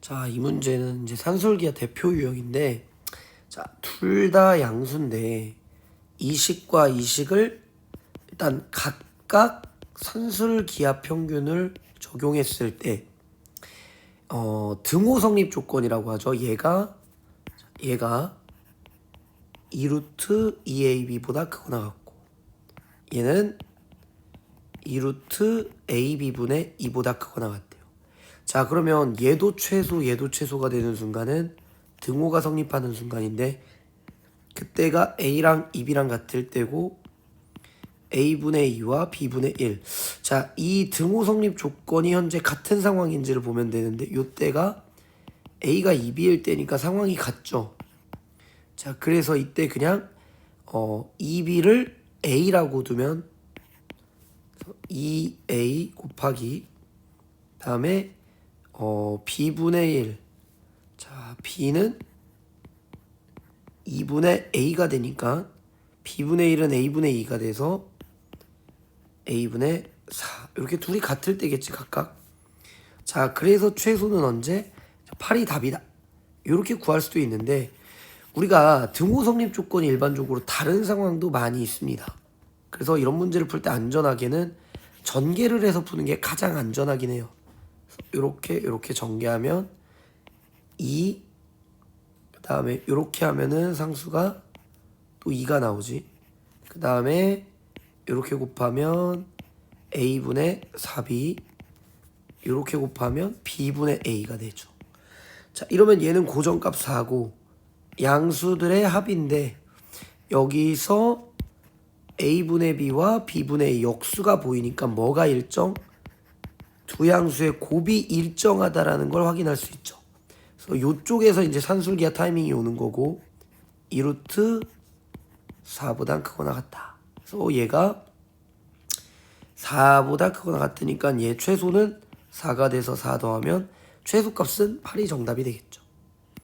자, 이 문제는 이제 산술기하 대표 유형인데, 자, 둘 다 양수인데, 이식과 이식을 일단 각각 산술기하 평균을 적용했을 때, 어, 등호 성립 조건이라고 하죠. 얘가, 얘가 2루트 2ab보다 크거나 같고, 얘는 2루트 ab분의 2보다 크거나 같대요. 자, 그러면 얘도 최소, 얘도 최소가 되는 순간은 등호가 성립하는 순간인데 그때가 a랑 2b랑 같을 때고 a분의 2와 b분의 1. 자, 이 등호 성립 조건이 현재 같은 상황인지를 보면 되는데 요때가 a가 2b일 때니까 상황이 같죠. 자, 그래서 이때 그냥 어 2b를 a라고 두면 2a 곱하기 다음에 어 b분의 1. 자, b는 2분의 a가 되니까 b분의 1은 a분의 2가 돼서 a분의 4. 이렇게 둘이 같을 때겠지, 각각. 자, 그래서 최소는 언제? 8이 답이다. 이렇게 구할 수도 있는데 우리가 등호 성립 조건이 일반적으로 다른 상황도 많이 있습니다. 그래서 이런 문제를 풀 때 안전하게는 전개를 해서 푸는 게 가장 안전하긴 해요. 이렇게 이렇게 전개하면 2 그 다음에 이렇게 하면은 상수가 또 2가 나오지. 그 다음에 이렇게 곱하면 a분의 4b 이렇게 곱하면 b분의 a가 되죠. 자, 이러면 얘는 고정값 4고 양수들의 합인데 여기서 a분의 b와 b분의 역수가 보이니까 뭐가 일정? 두 양수의 곱이 일정하다라는 걸 확인할 수 있죠. 그래서 이쪽에서 이제 산술기하 타이밍이 오는 거고 2루트 4보다 크거나 같다. 그래서 얘가 4보다 크거나 같으니까 얘 최소는 4가 돼서 4 더하면 최소값은 8이 정답이 되겠죠.